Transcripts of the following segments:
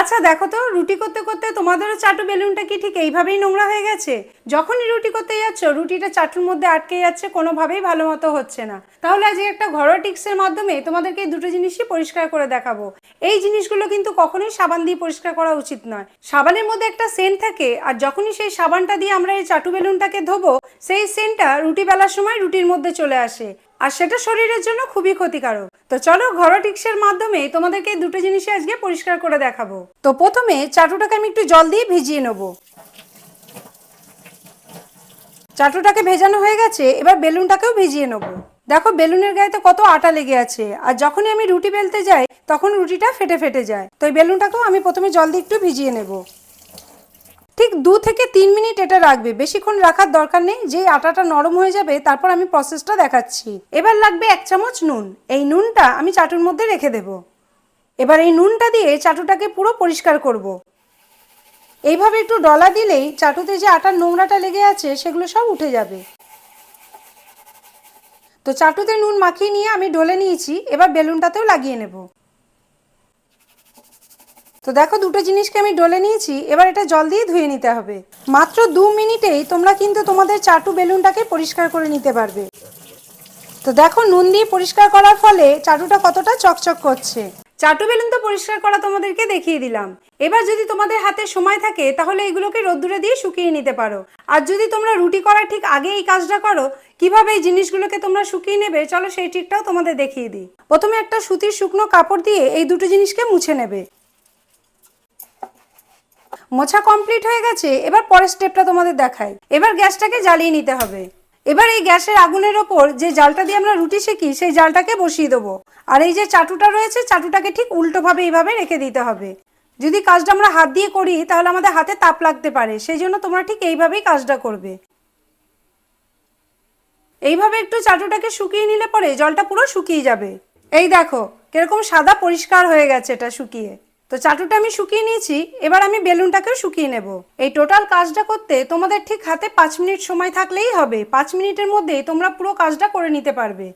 আচ্ছা দেখো তো, রুটি করতে করতে তোমাদেরও চাটু বেলুনটা কি ঠিক এইভাবেই নোংরা হয়ে গেছে? যখনই রুটি করতে যাচ্ছ, রুটিটা চাটুর মধ্যে আটকে যাচ্ছে, কোনোভাবেই ভালো মতো হচ্ছে না। তাহলে আজকে একটা ঘরোয়া টিক্সের মাধ্যমে তোমাদেরকে দুটো জিনিসই পরিষ্কার করে দেখাবো। এই জিনিসগুলো কিন্তু কখনোই সাবান দিয়ে পরিষ্কার করা উচিত নয়। সাবানের মধ্যে একটা সেন্ট থাকে, আর যখনই সেই সাবানটা দিয়ে আমরা এই চাটু বেলুনটাকে ধোবো, সেই সেন্টটা রুটি বেলার সময় রুটির মধ্যে চলে আসে। আর সেটা শরীরের জন্য খুবই ক্ষতিকারক। তো চলো ঘরোয়া টিক্সের মাধ্যমে তোমাদেরকে দুটো জিনিসই আজকে পরিষ্কার করে দেখাবো। তো প্রথমে চাটুটাকে আমি একটু জল দিয়ে ভিজিয়ে নেব। চাটুটাকে ভেজানো হয়ে গেছে, এবার বেলুনটাকেও ভিজিয়ে নেব। দেখো বেলুনের গায়ে তো কত আটা লেগে আছে, আর যখনই আমি রুটি বেলতে যাই, তখন রুটিটা ফেটে ফেটে যায়। তো এই বেলুনটাকেও আমি প্রথমে জল দিয়ে একটু ভিজিয়ে নেব। ঠিক দু থেকে তিন মিনিট এটা রাখবে। বেশিক্ষণ রাখার দরকার নেই। যেই আটাটা নরম হয়ে যাবে, তারপর আমি প্রসেসটা দেখাচ্ছি। এবার লাগবে এক চামচ নুন। এই নুনটা আমি চাটুর মধ্যে রেখে দেব। এবার এই নুনটা দিয়ে চাটুটাকে পুরো পরিষ্কার করব। এইভাবে একটু ডলা দিলেই চাটুতে যে আটার নোংরাটা লেগে আছে, সেগুলো সব উঠে যাবে। তো চাটুতে নুন মাখিয়ে নিয়ে আমি ডলে নিয়েছি। এবার বেলুনটাতেও লাগিয়ে নেব। তো দেখো দুটো জিনিসকে আমি ডলে নিয়েছি, এবার এটা জল দিয়ে ধুয়ে নিতে হবে। মাত্র দু মিনিটেই তোমরা কিন্তু তোমাদের চাটু বেলুনটাকে পরিষ্কার করে নিতে পারবে। তো দেখো নুন দিয়ে পরিষ্কার করার ফলে চাটুটা কতটা চকচক করছে। চাটু বেলুন তো পরিষ্কার করা তোমাদেরকে দেখিয়ে দিলাম। এবার যদি তোমাদের হাতে সময় থাকে, তাহলে এগুলোকে রোদ্দুরে দিয়ে শুকিয়ে নিতে পারো। আর যদি তোমরা রুটি করার ঠিক আগে এই কাজটা করো, কীভাবে এই জিনিসগুলোকে তোমরা শুকিয়ে নেবে, চলো সেই ট্রিকটাও তোমাদের দেখিয়ে দিই। প্রথমে একটা সুতির শুকনো কাপড় দিয়ে এই দুটো জিনিসকে মুছে নেবে। মোছা কমপ্লিট হয়ে গেছে, এবার পরের স্টেপটা তোমাদের দেখাই। এবার গ্যাসটাকে জ্বালিয়ে নিতে হবে। এবার এই গ্যাসের আগুনের ওপর যে জালটা দিয়ে আমরা রুটি শেখি সেই জালটাকে বসিয়ে দেবো। আর এই যে চাটুটা রয়েছে, চাটুটাকে ঠিক উল্টোভাবে এইভাবে রেখে দিতে হবে। যদি কাজটা আমরা হাত দিয়ে করি, তাহলে আমাদের হাতে তাপ লাগতে পারে। সেই জন্য তোমরা ঠিক এইভাবেই কাজটা করবে। এইভাবে একটু চাটুটাকে শুকিয়ে নিলে পরে জলটা পুরো শুকিয়ে যাবে। এই দেখো, কীরকম সাদা পরিষ্কার হয়ে গেছে এটা শুকিয়ে। তো চাটুটা আমি শুকিয়ে নিয়েছি, এবার আমি বেলুনটাকেও শুকিয়ে নেব। এই টোটাল কাজটা করতে তোমাদের ঠিক হাতে পাঁচ মিনিট সময় থাকলেই হবে। পাঁচ মিনিটের মধ্যে তোমরা পুরো কাজটা করে নিতে পারবে।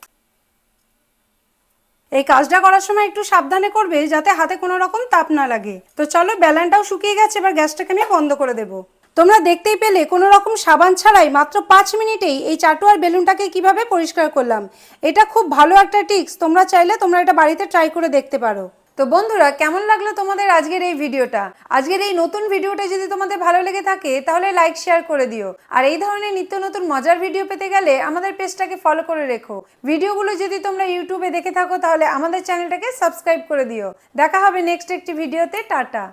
এই কাজটা করার সময় একটু সাবধানে করবে যাতে হাতে কোনো রকম তাপ না লাগে। তো চলো বেলানটাও শুকিয়ে গেছে, এবার গ্যাসটাকে আমি বন্ধ করে দেবো। তোমরা দেখতেই পেলে কোনো রকম সাবান ছাড়াই মাত্র পাঁচ মিনিটেই এই চাটু আর বেলুনটাকে কীভাবে পরিষ্কার করলাম। এটা খুব ভালো একটা টিক্স, তোমরা চাইলে তোমরা এটা বাড়িতে ট্রাই করে দেখতে পারো। তো বন্ধুরা, কেমন লাগল তোমাদের আজকের এই ভিডিওটা? আজকের এই নতুন ভিডিওটা যদি তোমাদের ভালো লেগে থাকে, তাহলে লাইক শেয়ার করে দিও। আর এই ধরনের নিত্য নতুন মজার ভিডিও পেতে গেলে আমাদের পেজটাকে ফলো করে রেখো। ভিডিওগুলো যদি তোমরা ইউটিউবে দেখে থাকো, তাহলে আমাদের চ্যানেলটাকে সাবস্ক্রাইব করে দিও। দেখা হবে নেক্সট একটি ভিডিওতে টাটা!